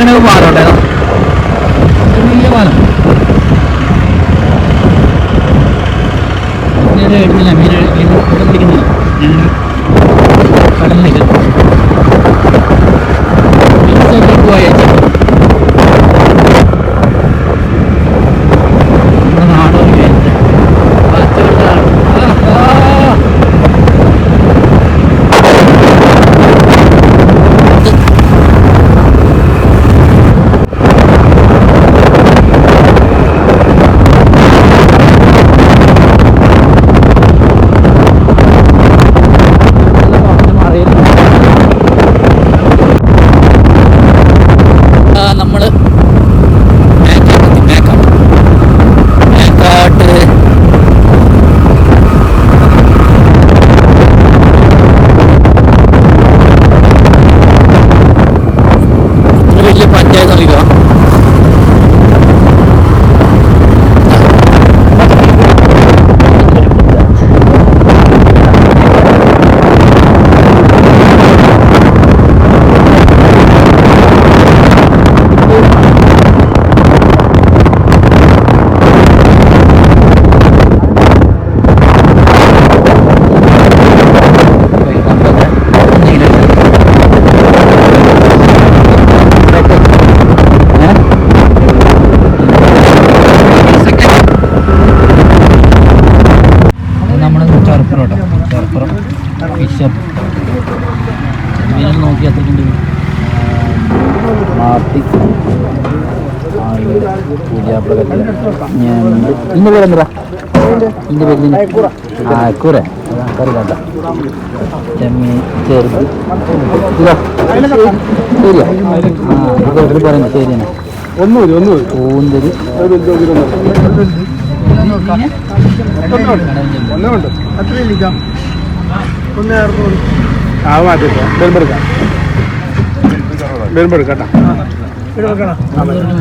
പാലം ഉണ്ടായിരുന്നു. വലിയ പാലം മീനെ കഴിക്കുന്നില്ല മീൻ മീൻ ഇവിടെ പിടിക്കുന്നില്ല ഞങ്ങൾ മീനൊക്കെ നോക്കി എത്തിയിട്ടുണ്ട് മാത്തി ഇന്റെ പേര് എന്താ? ഇന്റെ പേര് ആ കൂര കറി കണ്ട ചെമ്മീൻ ചെറുത്. ഇതാ. ശരിയാ. ആ പറയുന്നത് ശരിയാണ് ഒന്നുമില്ല ഒന്നുമില്ല കൂന്തൽ ഒന്നുമുണ്ട് അത്രയില്ല ഒന്ന് അറുന്നൂറ് ആ മാറ്റി ബെൽബെടുക്കാം. ബെൽബെടുക്കാം മുള്ളൻ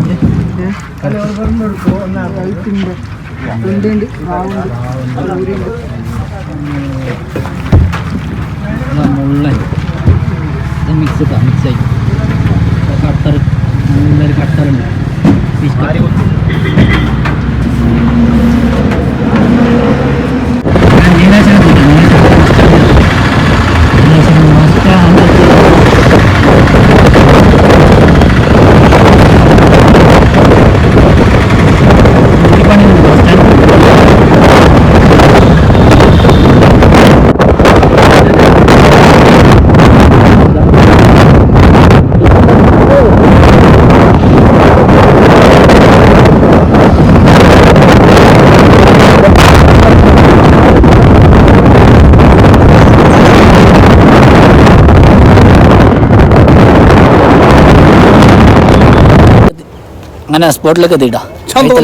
അങ്ങനെ സ്പോട്ടിലേക്ക് എത്തിയിട്ടാ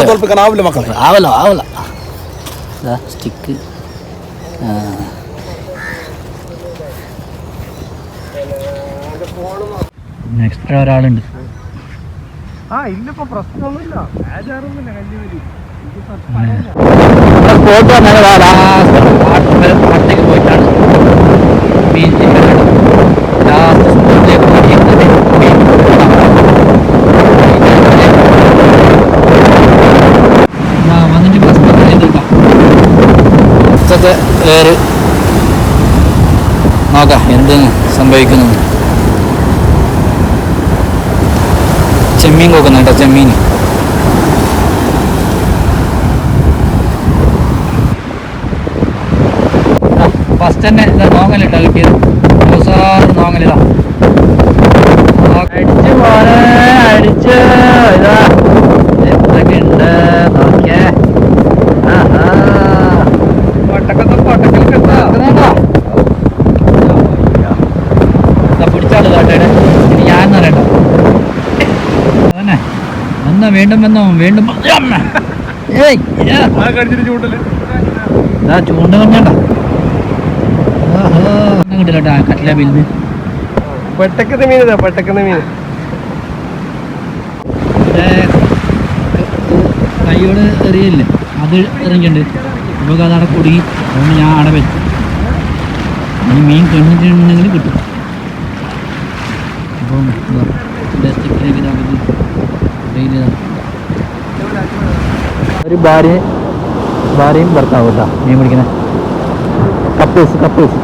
തോൽപ്പിക്കാൻ ആവില്ല മക്കളെ ആവല ആവല സ്റ്റിക്ക് എക്സ്ട്രാ ഒരാളുണ്ട് ആ ഇന്നിപ്പോ പ്രശ്നമൊന്നുമില്ല ബേജാറൊന്നുമില്ല കല്ലുവരി സ്പോട്ട് വന്നാൽ പോയിട്ടാണ് മീൻ ഇതൊക്കെ വേര്. നോക്കാം എന്തെന്ന് സംഭവിക്കുന്നു. ചെമ്മീൻ കൊക്കുന്നുണ്ട കേട്ടോ ചെമ്മീൻ. ഫസ്റ്റ് തന്നെ ഇതാ നോങ്ങലിട്ടാ അറിയട്ടോ അതന്നെ വീണ്ടും വന്നോ വീണ്ടും ചൂണ്ട കണ്ടണ്ട കിട്ടില്ല കേട്ടോ കട്ടില ബില്ല്. പെട്ടക്കത്തെ മീൻ മീൻ. കൈയോട് എറിയില്ലേ? അത് എറിഞ്ഞിട്ടുണ്ട് അപ്പോൾ അത് അവിടെ കുടുങ്ങി. അതുകൊണ്ട് ഞാൻ അവിടെ വെച്ചു. ഇനി മീൻ കണ്ടിട്ടുണ്ടെങ്കിൽ കിട്ടും അപ്പം ഇതാ. സ്റ്റിക്കിലേക്ക് ഇതാക്കുന്നു ഡെയിലി ഒരു ഭാര്യ ഭാര്യയും ഭർത്താവും കേട്ടോ മീൻ പിടിക്കുന്നത് കപ്പിൾസ് കപ്പിൾസ്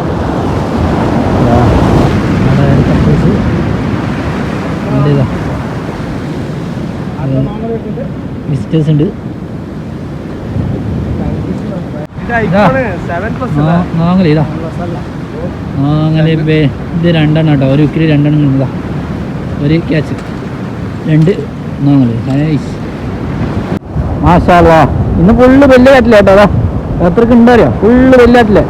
ഇതാ വിസിറ്റേഴ്സ് ഉണ്ട് ഇത്. ഐക്കോണ് സെവൻ പ്ലസ് നാങ്ങല ഇതാ നാങ്ങല ഇത് രണ്ടെണ്ണം കേട്ടോ ഒരു ഉക്കിരി രണ്ടെണ്ണം ഇതാ. ഒരു ക്യാച്ച്. രണ്ട് നാങ്ങൽ നൈസ് മാഷാ ഇന്ന് ഫുള്ള് വലിയ കാറ്റില്ല കേട്ടോ അതാ. എത്രക്ക് ഉണ്ടറിയോ ഫുള്ള് വലിയ കാറ്റില്ലേ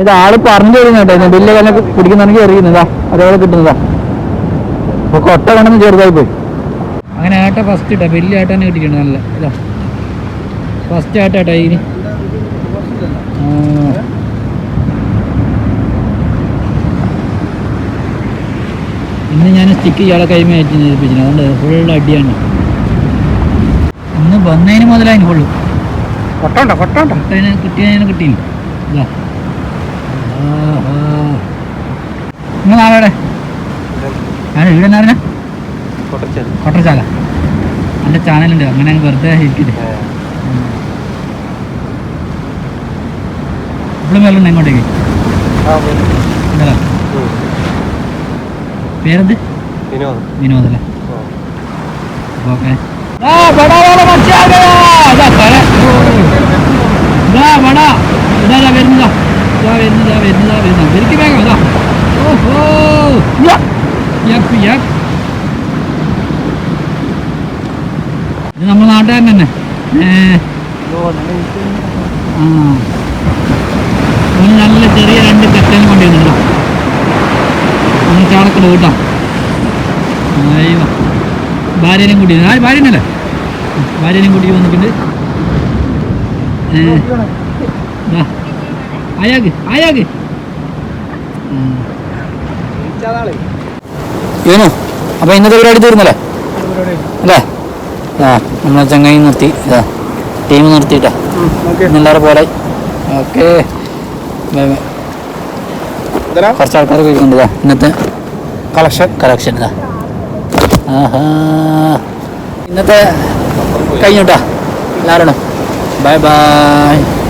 ഇത് ആൾ പറഞ്ഞു തരുന്ന കേട്ടോ. ഇത് വലിയ കല്ലെ പിടിക്കുന്നെങ്കിൽ എറിയുന്നതാ അതേപോലെ കിട്ടുന്നതാ. അപ്പൊ കൊട്ട കണ്ടെന്ന് ചെറുതായി പോയി. അങ്ങനെ ആട്ട ഫസ്റ്റ് ഇട്ടാ. വലിയ ആട്ട തന്നെ കിട്ടിയിട്ടുണ്ട് നല്ല. ഇതാ. ഫസ്റ്റ് ആട്ട ഏട്ടാ ഇതിന് ആ. ഇന്ന് ഞാൻ സ്റ്റിക്ക് ഇയാളെ കൈ മാറ്റി ഏൽപ്പിച്ചിന് അതുകൊണ്ട് ഫുൾ അടിയാണ്. ഇന്ന് വന്നതിന് മുതലായി ഫുള്ള് കൊട്ടോണ്ട കൊട്ടോണ്ട? കിട്ടിയതിന് കിട്ടിയതിന് കിട്ടിയില്ല ഇതാ. നിങ്ങൾ ഞാൻ ഇവിടെ എന്നാ കൊട്ടച്ചാല. എന്റെ ചാനലുണ്ട്. അങ്ങനെ അങ്ങ് വെറുതെ ഇരിക്കില്ലേ ഇപ്പോഴും വെള്ളം ഇങ്ങോട്ടേക്ക്. പേരെന്ത്? വിനോദം വിനോദല്ലേ ഓക്കെ बड़ा वाला बच्चा आ गया ഇതാ പല ഇതാ ബട ഇതാ ഇതാ വരുന്നതാ ഇതാ വരുന്നതാ വരുന്നതാ വരുന്നതാ വെരിക്ക് വേഗം ഇതാ ഓഹോ യപ്പ് യപ്പ് ഇത് നമ്മുടെ നാട്ടുകാരൻ തന്നെ ഏ ആ ഓന് നല്ല ചെറിയ രണ്ട് കട്ടലും കൊണ്ടുവന്നിട്ടുണ്ടോ അങ്ങനെ ചാണക്കട് കൂട്ടാം അയ്യോ ഭാര്യനെയും കൂട്ടി. ആ ഭാര്യനല്ലേ? ഭാര്യനെയും കൂട്ടി വന്നിട്ടുണ്ട്. ആയാക്ക് ആയാക്ക് ഇവനോ അപ്പൊ ഇന്നത്തെ പരിപാടി തീർന്നല്ലേ? അല്ലേ? ആ നമ്മളെ ചങ്ങായി നിർത്തി. ഇതാ ടീം നിർത്തിയിട്ടാ. എല്ലാവരും പോലെ ഓക്കെ. കുറച്ച് ആൾക്കാർ കഴിക്കുന്നുണ്ട് ഇന്നത്തെ കളക്ഷൻ കളക്ഷൻ ഇതാ. ആഹാ. ഇന്നത്തെ കഴിഞ്ഞോട്ടാ. എല്ലാവരും ബൈ ബൈ.